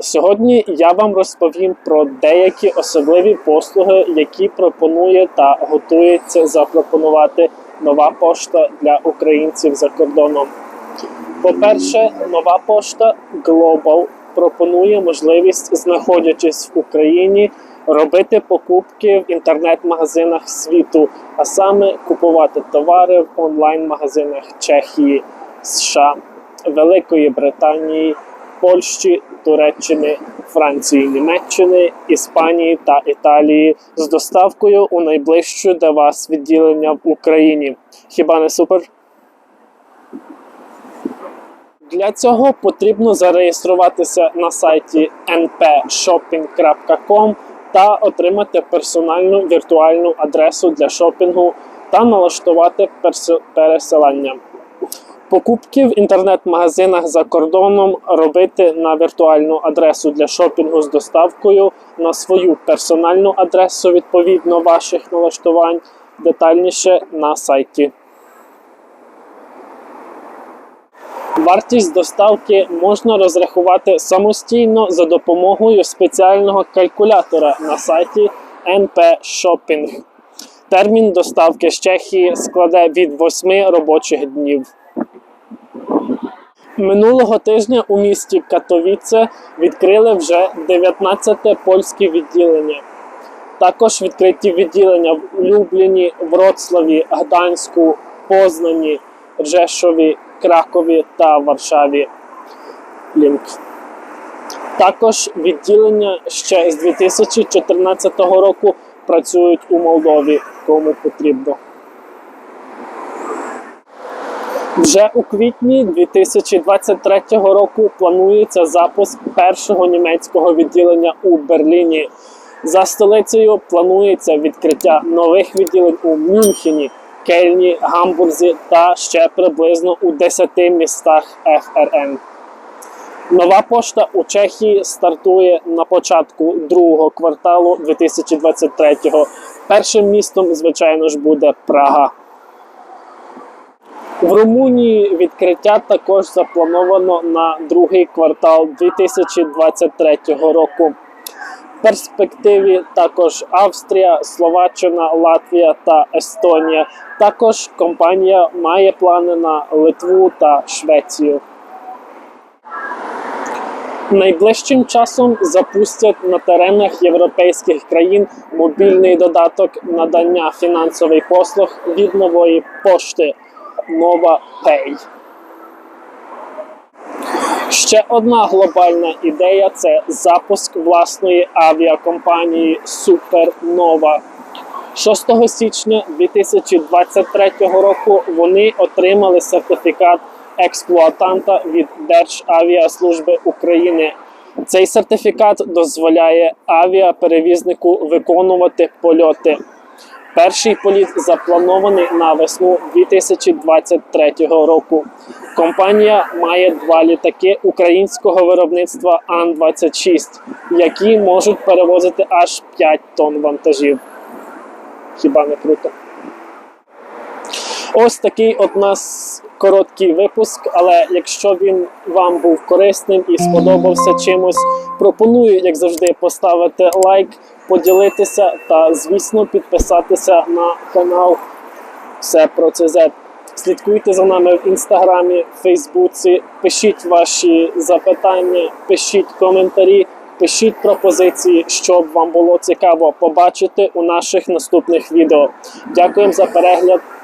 Сьогодні я вам розповім про деякі особливі послуги, які пропонує та готується запропонувати нова пошта для українців за кордоном. По-перше, нова пошта Global пропонує можливість, знаходячись в Україні, робити покупки в інтернет-магазинах світу, а саме купувати товари в онлайн-магазинах Чехії, США, Великої Британії, Польщі, Туреччини, Франції, Німеччини, Іспанії та Італії з доставкою у найближче до вас відділення в Україні. Хіба не супер? Для цього потрібно зареєструватися на сайті npshopping.com та отримати персональну віртуальну адресу для шопінгу та налаштувати пересилання. Покупки в інтернет-магазинах за кордоном робити на віртуальну адресу для шопінгу з доставкою на свою персональну адресу відповідно ваших налаштувань детальніше на сайті. Вартість доставки можна розрахувати самостійно за допомогою спеціального калькулятора на сайті NP Shopping. Термін доставки з Чехії складе від 8 робочих днів. Минулого тижня у місті Катовіце відкрили вже 19 польське відділення. Також відкриті відділення в Любліні, Вроцлаві, Гданську, Познані, Ржешові, Кракові та Варшаві. Лінк. Також відділення ще з 2014 року працюють у Молдові, кому потрібно. Вже у квітні 2023 року планується запуск першого німецького відділення у Берліні. За столицею планується відкриття нових відділень у Мюнхені, Кельні, Гамбурзі та ще приблизно у 10 містах ФРН. Нова пошта у Чехії стартує на початку другого кварталу 2023-го. Першим містом, звичайно ж, буде Прага. В Румунії відкриття також заплановано на другий квартал 2023 року. В перспективі також Австрія, Словаччина, Латвія та Естонія. Також компанія має плани на Литву та Швецію. Найближчим часом запустять на теренах європейських країн мобільний додаток надання фінансових послуг від нової пошти Нова Pay. Ще одна глобальна ідея це запуск власної авіакомпанії Supernova. 6 січня 2023 року вони отримали сертифікат експлуатанта від Державіаслужби України. Цей сертифікат дозволяє авіаперевізнику виконувати польоти. Перший політ запланований на весну 2023 року. Компанія має два літаки українського виробництва Ан-26, які можуть перевозити аж 5 тонн вантажів. Хіба не круто? Ось такий от нас короткий випуск, але якщо він вам був корисним і сподобався чимось, пропоную, як завжди, поставити лайк, поділитися та, звісно, підписатися на канал Все про ЦЗ. Слідкуйте за нами в інстаграмі, Фейсбуці, пишіть ваші запитання, пишіть коментарі, пишіть пропозиції, щоб вам було цікаво побачити у наших наступних відео. Дякуємо за перегляд.